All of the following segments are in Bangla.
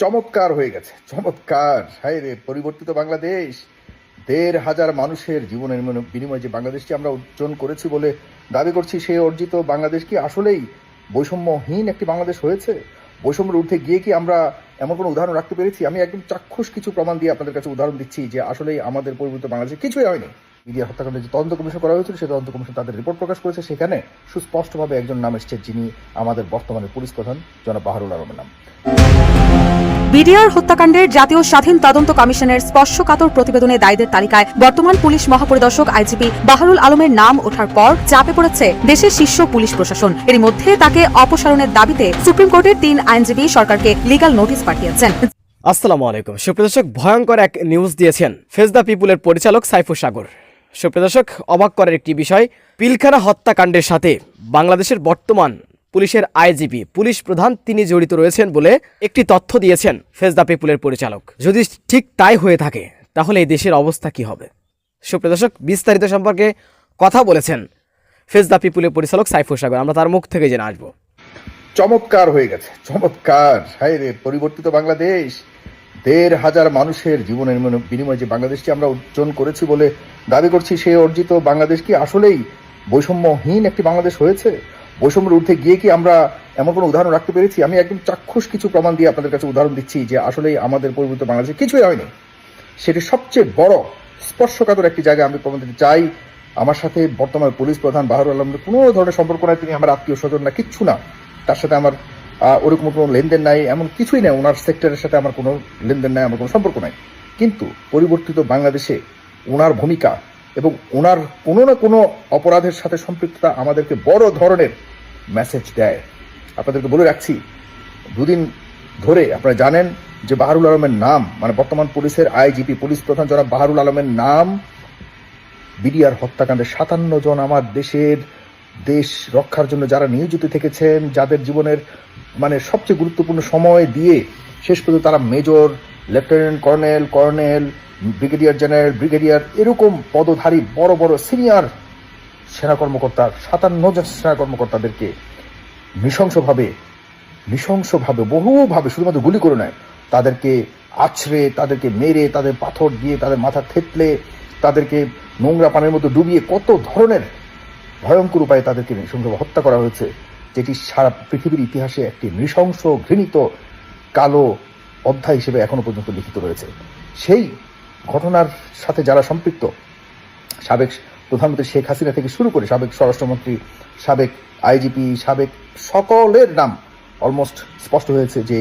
চমৎকার হয়ে গেছে। চমৎকার। হায় রে, পরিবর্তিত বাংলাদেশ। দেড় হাজার মানুষের জীবনের বিনিময়- যে বাংলাদেশটি আমরা অর্জন করেছি বলে দাবি করছি সেই অর্জিত বাংলাদেশ কি আসলেই বৈষম্যহীন একটি বাংলাদেশ হয়েছে? বৈষম্যের ঊর্ধ্বে গিয়ে কি আমরা এমন কোনো উদাহরণ রাখতে পেরেছি? আমি একদম চাক্ষুষ কিছু প্রমাণ দিয়ে আপনাদের কাছে উদাহরণ দিচ্ছি যে আসলেই আমাদের পরিবর্তিত বাংলাদেশে কিছুই হয়নি। মিডিয়া হত্যাকাণ্ডে যে তদন্ত কমিশন করা হয়েছিল সেই তদন্ত কমিশন তাদের রিপোর্ট প্রকাশ করেছে। সেখানে সুস্পষ্টভাবে একজন নাম এসছে যিনি আমাদের বর্তমানে পুলিশ প্রধান জনাব বাহারুল আলমের নাম। বিডিআর হত্যাকাণ্ডের জাতীয় স্বাধীন তদন্ত কমিশনের স্পর্শকাতর প্রতিবেদনে দায়ীদের তালিকায় বর্তমান পুলিশ মহাপরিদর্শক আইজিপি বাহারুল আলমের নাম ওঠার পর চাপে পড়েছে দেশের শীর্ষ পুলিশ প্রশাসন। এর মধ্যে তাকে অপসারণের দাবিতে সুপ্রিম কোর্টের তিন আইনজীবী সরকারকে লিগাল নোটিশ পাঠিয়েছেন। আসসালামু আলাইকুম। সুপ্রদর্শক ভয়ঙ্কর এক নিউজ দিয়েছেন। ফেস দ্য পিপুলের পরিচালক সাইফু সাগর। সুপ্রদর্শক অবাক করার একটি বিষয়, পিলখানা হত্যাকাণ্ডের সাথে বাংলাদেশের বর্তমান পুলিশের আইজিপি, পুলিশ প্রধান তিনি জড়িত রয়েছেন বলে একটি তথ্য দিয়েছেন ফেস দ্য পিপুলের পরিচালক। যদি ঠিক তাই হয়ে থাকে, তাহলে এই দেশের অবস্থা কি হবে? সুপ্রদর্শক বিস্তারিত সম্পর্কে কথা বলেছেন ফেস দ্য পিপুলের পরিচালক সাইফুর সাগর। আমরা তার মুখ থেকে জেনে আসব। চমৎকার হয়ে গেছে, চমৎকার। হায় রে পরিবর্তিত বাংলাদেশ। দেড় হাজার মানুষের জীবনের বিনিময়- যে বাংলাদেশকে আমরা অর্জন করেছি বলে দাবি করছি, সেই অর্জিত বাংলাদেশ কি আসলেই বৈষম্যহীন একটি বাংলাদেশ হয়েছে? বৈষম্যের ঊর্ধ্বে গিয়ে কি আমরা এমন কোনো উদাহরণ রাখতে পেরেছি? আমি একদম চাক্ষুষ কিছু প্রমাণ দিয়ে আপনাদের কাছে উদাহরণ দিচ্ছি যে আসলেই আমাদের পরিবর্তিত বাংলাদেশে কিছুই হয়নি। সেটি সবচেয়ে বড়, স্পর্শকাতর একটি জায়গা আমি প্রমাণ দিতে চাই। আমার সাথে বর্তমান পুলিশ প্রধান বাহারুল আলমের কোনো ধরনের সম্পর্ক নাই। তিনি আমার আত্মীয় স্বজন না, কিচ্ছু না। তার সাথে আমার ওরকম কোনো লেনদেন নাই, এমন কিছুই নাই। ওনার সেক্টরের সাথে আমার কোনো লেনদেন নাই, আমার কোনো সম্পর্ক নাই। কিন্তু পরিবর্তিত বাংলাদেশে ওনার ভূমিকা এবং ওনার কোনো না কোনো অপরাধের সাথে সম্পৃক্ততা আমাদেরকে বড় ধরনের মেসেজ দেয়। আপনাদেরকে বলে রাখছি, দুদিন ধরে আপনারা জানেন যে বাহারুল আলমের নাম মানে বর্তমান পুলিশের আইজিপি পুলিশ প্রধান জনাব বাহারুল আলমের নাম, বিডিআর হত্যাকাণ্ডে সাতান্ন জন আমার দেশের দেশ রক্ষার জন্য যারা নিয়োজিত থেকেছেন, যাদের জীবনের মানে সবচেয়ে গুরুত্বপূর্ণ সময় দিয়ে শেষ পর্যন্ত তারা major, lieutenant colonel colonel, brigadier general, brigadier এরকম পদধারী বড় বড় সিনিয়র সেনা কর্মকর্তা সাতান্ন জন সেনা কর্মকর্তাদেরকে নৃশংসভাবে নৃশংসভাবে, বহুভাবে শুধুমাত্র গুলি করে নেয়। তাদেরকে আছড়ে, তাদেরকে মেরে, তাদের পাথর দিয়ে তাদের মাথা থেতলে, তাদেরকে নোংরা পানির মতো ডুবিয়ে কত ধরনের ভয়ঙ্কর উপায়ে তাদেরকে নৃশংসভাবে হত্যা করা হয়েছে, যেটি সারা পৃথিবীর ইতিহাসে একটি নৃশংস ঘৃণিত কালো অধ্যায় হিসেবে এখনও পর্যন্ত লিখিত রয়েছে। সেই ঘটনার সাথে যারা সম্পৃক্ত, সাবেক প্রধানমন্ত্রী শেখ হাসিনা থেকে শুরু করে সাবেক স্বরাষ্ট্রমন্ত্রী, সাবেক আইজিপি, সাবেক সকলের নাম অলমোস্ট স্পষ্ট হয়েছে যে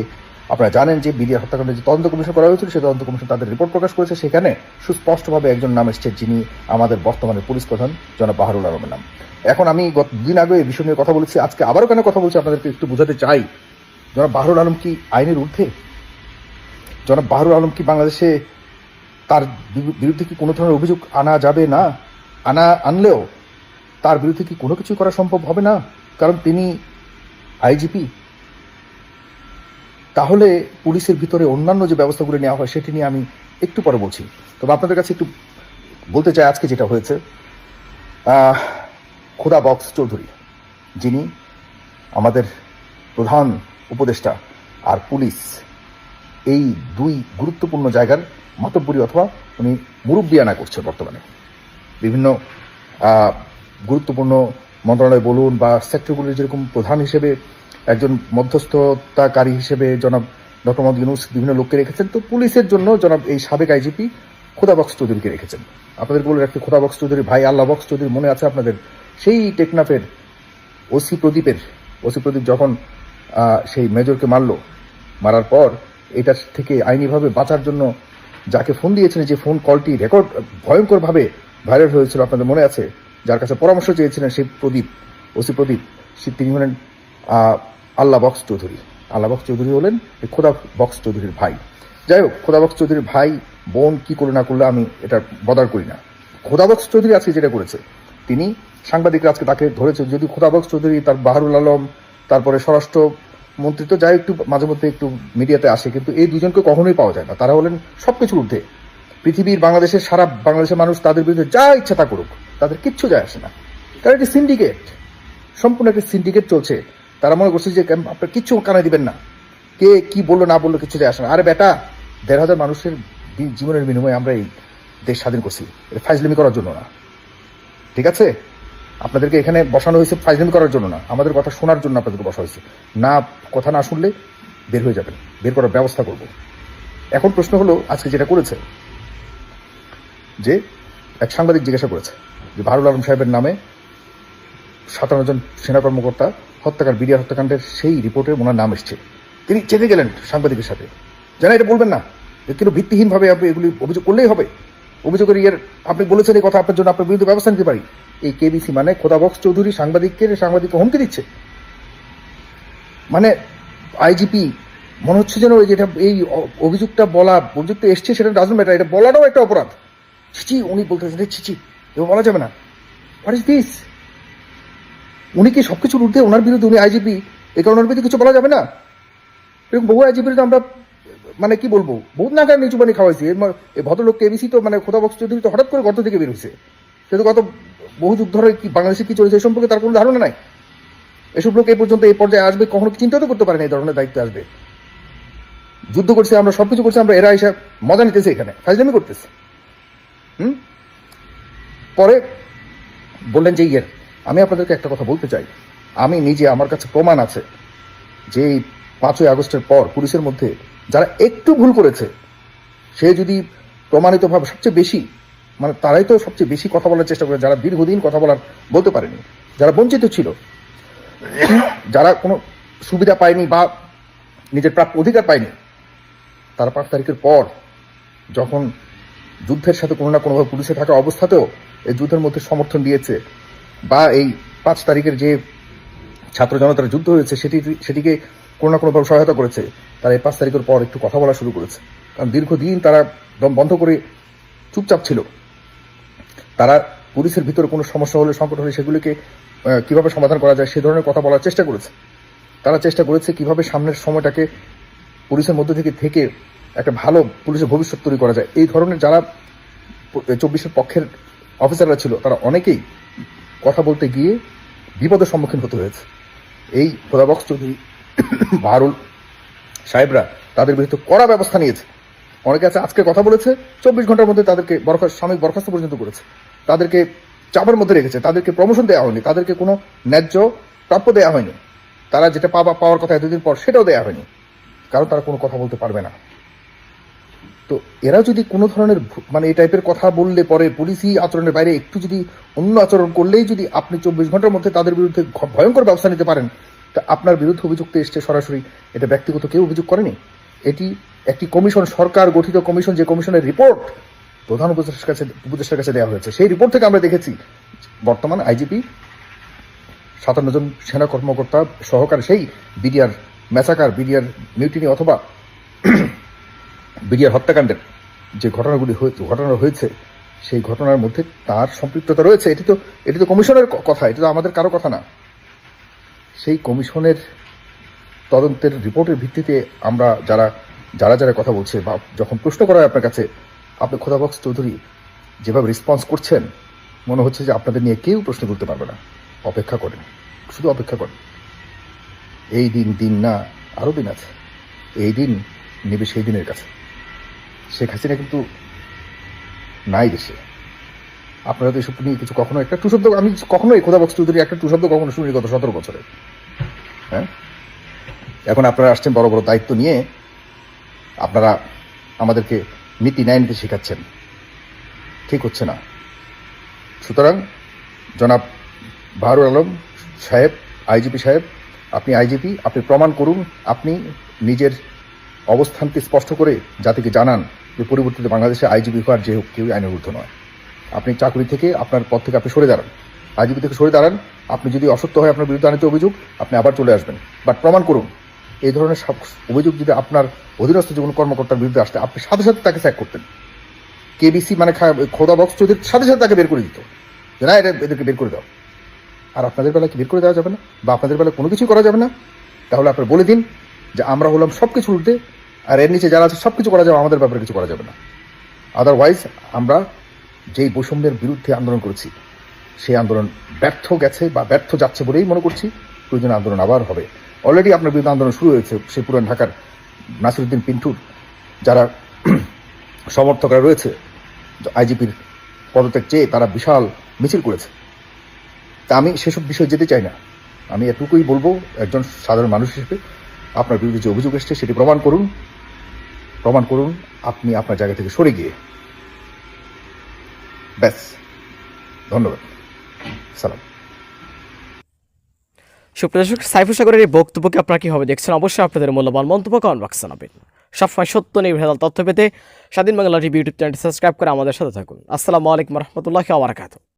আপনারা জানেন যে বিডিআর হত্যাকাণ্ডে যে তদন্ত কমিশন করা হয়েছিল, সেই তদন্ত কমিশন তাদের রিপোর্ট প্রকাশ করেছে। সেখানে সুস্পষ্টভাবে একজন নাম এসছে, যিনি আমাদের বর্তমানে পুলিশ প্রধান, জনাব বাহারুল আলমের নাম। এখন আমি গত দিন আগে এই বিষয় নিয়ে কথা বলেছি। আজকে আবারও কেন কথা বলছি আপনাদেরকে একটু বোঝাতে চাই। জনাব বাহারুল আলম কি আইনের ঊর্ধ্বে? জনাব বাহারুল আলম কি বাংলাদেশে তার বিরুদ্ধে কি কোনো ধরনের অভিযোগ আনা যাবে না? আনা, আনলেও তার বিরুদ্ধে কি কোনো কিছু করা সম্ভব হবে না? কারণ তিনি আইজিপি তাহলে পুলিশের ভিতরে অন্যান্য যে ব্যবস্থাগুলো নেওয়া হয় সেটি নিয়ে আমি একটু পরে বলছি। তবে আপনাদের কাছে একটু বলতে চাই আজকে যেটা হয়েছে। খোদা বক্স চৌধুরী, যিনি আমাদের প্রধান উপদেষ্টা আর পুলিশ, এই দুই গুরুত্বপূর্ণ জায়গার মাতব্বরী অথবা উনি মুরব্বিয়ানা করছে বর্তমানে। বিভিন্ন গুরুত্বপূর্ণ মন্ত্রণালয় বলুন বা সেক্টরগুলির যেরকম প্রধান হিসেবে একজন মধ্যস্থতাকারী হিসেবে জনাব ডক্টর মোহাম্মদ ইউনুস বিভিন্ন লোককে রেখেছেন। তো পুলিশের জন্য জনাব এই সাবেক আইজিপি খোদা বক্স চৌধুরীকে রেখেছেন। আপনাদের বলে রাখতে খোদা বক্স চৌধুরী, ভাই আল্লাহ বক্স চৌধুরী মনে আছে আপনাদের? সেই টেকনাফের ওসি প্রদীপের, ওসি প্রদীপ যখন সেই মেজরকে মারল, মারার পর এটার থেকে আইনিভাবে বাঁচার জন্য যাকে ফোন দিয়েছিলেন, যে ফোন কলটি রেকর্ড ভয়ঙ্করভাবে ভাইরাল হয়েছিল আপনাদের মনে আছে? যার কাছে পরামর্শ চেয়েছিলেন সেই প্রদীপ, ওসি প্রদীপ তিনি হলেন আল্লাহ বক্স চৌধুরী। আল্লাহ বক্স চৌধুরী হলেন এই খোদা বক্স চৌধুরীর ভাই। যাই হোক, খোদা বক্স চৌধুরীর ভাই, বোন কি করে না করলে আমি এটা বদার করি না। খোদা বক্স চৌধুরী আজকে যেটা করেছে, তিনি সাংবাদিকরা আজকে তাকে ধরেছে যদি খোদা বক্স চৌধুরী, তার বাহারুল আলম, তারপরে স্বরাষ্ট্র মন্ত্রী তো যাই একটু মাঝে মধ্যে একটু মিডিয়াতে আসে, কিন্তু এই দুজনকে কখনোই পাওয়া যায় না। তারা হলেন সবকিছুর ঊর্ধ্বে। পৃথিবীর বাংলাদেশের, সারা বাংলাদেশের মানুষ তাদের বিরুদ্ধে যা ইচ্ছা তা করুক, তাদের কিচ্ছু যায় আসে না। কারণ একটি সিন্ডিকেট সম্পূর্ণ একটি সিন্ডিকেট চলছে। তারা মনে করছে যে আপনার কিচ্ছু কানে দিবেন না। কে কি বলল, না বলল কিছু যায় আসে না। আরে বেটা, দেড় হাজার মানুষের জীবনের বিনিময়ে আমরা এই দেশ স্বাধীন করছি। এটা ফাইজলামি করার জন্য না। ঠিক আছে? আপনাদেরকে এখানে বসানো হয়েছে ফাইজলামি করার জন্য না। আমাদের কথা শোনার জন্য আপনাদেরকে বসা হয়েছে। না, কথা না শুনলে বের হয়ে যাবেন। বের করার ব্যবস্থা করব। এখন প্রশ্ন হলো, আজকে যেটা করেছে, যে এক সাংবাদিক জিজ্ঞাসা করেছে যে, বাহারুল আলম সাহেবের নামে সাতান্ন জন সেনা কর্মকর্তা হত্যাকাণ্ড বিডিআর হত্যাকাণ্ডের সেই রিপোর্টে ওনার নাম এসছে। তিনি চেপে গেলেন সাংবাদিকের সাথে। জানা এটা বলবেন না। কিন্তু ভিত্তিহীনভাবে আপনি এগুলি অভিযোগ করলেই হবে। অভিযোগের ইয়ের, আপনি বলেছেন এই কথা আপনার জন্য আপনার বিরুদ্ধে ব্যবস্থা নিতে পারি। এই কেবিসি মানে খোদাবক্স চৌধুরী সাংবাদিককে সাংবাদিককে হুমকি দিচ্ছে। মানে আইজিপি, মনে হচ্ছে যেন যেটা, এই অভিযোগটা বলা অভিযোগটা এসছে সেটা ডাজন ম্যাটার এটা বলাটাও একটা অপরাধ। ছিচি উনি বলতেছেন ছিচি এবং বলা যাবে না। হোয়াট ইজ দিস উনি কি সবকিছুর ঊর্ধ্বে ওনার বিরুদ্ধে, উনি আইজিপি এ কারণে ওনার বিরুদ্ধে কিছু বলা যাবে না? এরকম বহু আইজিপির তো আমরা মানে কি বলব? বহুত নাগার নিচু পানি খাওয়াইছি। এর ভদ্রলোক কেবিসি তো মানে খোদা বক্স চৌধুরী তো হঠাৎ করে গর্ত থেকে বের হয়েছে কিন্তু গত বহু যুগ ধরে কি বাংলাদেশে কি চলেছে এই সম্পর্কে তার কোনো ধারণা নাই। এসব লোক এই পর্যন্ত এই পর্যায়ে আসবে, কখনো চিন্তা তো করতে পারে না এই ধরনের দায়িত্ব আসবে। যুদ্ধ করছে, আমরা সবকিছু করছি, আমরা এরা এসে মজা নিতেছে এখানে ফাইজলামি করতেছে। হুম? পরে বললেন যে ইয়ের আমি আপনাদেরকে একটা কথা বলতে চাই। আমি নিজে, আমার কাছে প্রমাণ আছে যে পাঁচই আগস্টের পর পুলিশের মধ্যে যারা একটু ভুল করেছে, সে যদি প্রমাণিতভাবে সবচেয়ে বেশি মানে তারাই তো সবচেয়ে বেশি কথা বলার চেষ্টা করে, যারা দীর্ঘদিন কথা বলার বলতে পারেনি, যারা বঞ্চিত ছিল, যারা কোনো সুবিধা পায়নি বা নিজের প্রাপ্য অধিকার পায়নি, তারা পাঁচ তারিখের পর যখন যুদ্ধের সাথে কোনো না কোনোভাবে পুলিশে থাকা অবস্থাতেও এই যুদ্ধের মধ্যে সমর্থন দিয়েছে বা এই পাঁচ তারিখের যে ছাত্র জনতার যুদ্ধ হয়েছে, সেটি সেটিকে কোনো না কোনোভাবে সহায়তা করেছে। তারা এই পাঁচ তারিখের পর একটু কথা বলা শুরু করেছে। কারণ দীর্ঘদিন তারা দম বন্ধ করে চুপচাপ ছিল। তারা পুলিশের ভিতরে কোনো সমস্যা হলে, সংকট হলে সেগুলিকে কীভাবে সমাধান করা যায় সে ধরনের কথা বলার চেষ্টা করেছে। তারা চেষ্টা করেছে কীভাবে সামনের সময়টাকে পুলিশের মধ্যে থেকে থেকে একটা ভালো পুলিশের ভবিষ্যৎ তৈরি করা যায়। এই ধরনের যারা চব্বিশের পক্ষের অফিসাররা ছিল, তারা অনেকেই কথা বলতে গিয়ে বিপদের সম্মুখীন হতে হয়েছে। এই খোদাবক্স চৌধুরী বাহারুল সাহেবরা তাদের বিরুদ্ধে কড়া ব্যবস্থা নিয়েছে। অনেকে আছে, আজকে কথা বলেছে, চব্বিশ ঘণ্টার মধ্যে তাদেরকে বরখাস্ত, সাময়িক বরখাস্ত পর্যন্ত করেছে। তাদেরকে চাপের মধ্যে রেখেছে, তাদেরকে প্রমোশন দেওয়া হয়নি, তাদেরকে কোনো ন্যায্য প্রাপ্য দেওয়া হয়নি। তারা যেটা পাওয়া, পাওয়ার কথা এতদিন পর সেটাও দেওয়া হয়নি। কারণ তারা কোনো কথা বলতে পারবে না। তো এরা যদি কোনো ধরনের মানে এই টাইপের কথা বললে পরে পুলিশি আচরণের বাইরে একটু যদি অন্য আচরণ করলেই যদি আপনি চব্বিশ ঘণ্টার মধ্যে তাদের বিরুদ্ধে ভয়ঙ্কর ব্যবস্থা নিতে পারেন, তা আপনার বিরুদ্ধে অভিযুক্ত এসছে সরাসরি। এটা ব্যক্তিগত কেউ অভিযোগ করেনি। এটি একটি কমিশন, সরকার গঠিত কমিশন, যে কমিশনের রিপোর্ট প্রধান উপদেষ্টার কাছে উপদেষ্টার কাছে দেওয়া হয়েছে। সেই রিপোর্ট থেকে আমরা দেখেছি, বর্তমান আইজিপি সাতান্ন জন সেনা কর্মকর্তা সহকারে সেই বিডিআর, ম্যাসাকার বিডিআর মিউটিনি অথবা বিডিআর হত্যাকাণ্ডের যে ঘটনাগুলি হয়েছে ঘটনা হয়েছে, সেই ঘটনার মধ্যে তার সম্পৃক্ততা রয়েছে। এটি তো এটি তো কমিশনের কথা, এটি তো আমাদের কারও কথা না। সেই কমিশনের তদন্তের রিপোর্টের ভিত্তিতে আমরা যারা যারা যারা কথা বলছে বা যখন প্রশ্ন করা হয় আপনার কাছে, আপনি খোদাবক্স চৌধুরী যেভাবে রেসপন্স করছেন, মনে হচ্ছে যে আপনাদের নিয়ে কেউ প্রশ্ন করতে পারবে না। অপেক্ষা করেন। শুধু অপেক্ষা করেন। এই দিন দিন না আরও দিন আছে। এই দিন নেবে সেই দিনের কাছে। শেখ হাসিনা কিন্তু নাই দেশে। আপনারা তো এসব নিয়ে কিছু কখনো একটা টু শব্দ আমি কখনো এই খোদা বক্স চৌধুরী একটা টু শব্দ কখনো শুনি গত সতেরো বছরে। হ্যাঁ? এখন আপনারা আসছেন বড় বড় দায়িত্ব নিয়ে, আপনারা আমাদেরকে নীতি ন্যায় নীতি শেখাচ্ছেন। ঠিক হচ্ছে না। সুতরাং, জনাব বাহারুল আলম সাহেব, আইজিপি সাহেব, আপনি আইজিপি, আপনি প্রমাণ করুন, আপনি নিজের অবস্থানকে স্পষ্ট করে জাতিকে জানান যে পরিবর্তিত বাংলাদেশে আইজিপি হওয়ার যে হোক কেউ আইনের ঊর্ধ্ব নয়। আপনি চাকরি থেকে আপনার পদ থেকে আপনি সরে দাঁড়ান। আইজিপি থেকে সরে দাঁড়ান। আপনি যদি অসত্য হয় আপনার বিরুদ্ধে আনিত অভিযোগ, আপনি আবার চলে আসবেন। বাট প্রমাণ করুন, এই ধরনের সব অভিযোগ যদি আপনার অধীনস্থ যে কোনো কর্মকর্তার বিরুদ্ধে আসতে, আপনি সাথে সাথে তাকে স্যাক করতেন। কেবিসি মানে খোদা বক্স চৌধুরীর সাথে সাথে তাকে বের করে দিত। যে না, এটা এদেরকে বের করে দাও। আর আপনাদের বেলা কি বের করে দেওয়া যাবে না? বা আপনাদের বেলা কোনো কিছুই করা যাবে না? তাহলে আপনার বলে দিন যে আমরা হলাম সব কিছু উল্টে আর এর নিচে যারা আছে সব কিছু করা যাবে, আমাদের ব্যাপারে কিছু করা যাবে না। আদারওয়াইজ আমরা যেই বৈষম্যের বিরুদ্ধে আন্দোলন করেছি, সেই আন্দোলন ব্যর্থ গেছে বা ব্যর্থ যাচ্ছে বলেই মনে করছি। প্রয়োজন আন্দোলন আবার হবে। অলরেডি আপনার বিরুদ্ধে আন্দোলন শুরু হয়েছে, সেই পুরান ঢাকার নাসিরুদ্দিন পিন্টুর, যারা সমর্থকরা রয়েছে, আইজিপির পদত্যাগ চেয়ে তারা বিশাল মিছিল করেছে। তা আমি সেসব বিষয়ে যেতে চাই না। আমি এটুকুই বলব, একজন সাধারণ মানুষ হিসেবে আপনার বিরুদ্ধে যে অভিযোগ এসছে, সেটি প্রমাণ করুন। প্রমাণ করুন, আপনি আপনার জায়গা থেকে সরে গিয়ে। ব্যাস। ধন্যবাদ। সালাম। সুপ্রদর্শক সাইফুল সাগরের এই বক্তব্যকে আপনারা কীভাবে দেখছেন? অবশ্যই আপনাদের মূল্যবান মন্তব্য কমেন্ট বক্সে জানাবেন। সবসময় সত্য নির্ভেজাল তথ্য পেতে স্বাধীন বাংলা টিভি ইউটিউব চ্যানেলটি সাবস্ক্রাইব করে আমাদের সাথে থাকুন। আসসালামু আলাইকুম রহমতুল্লাহ আবরাকাত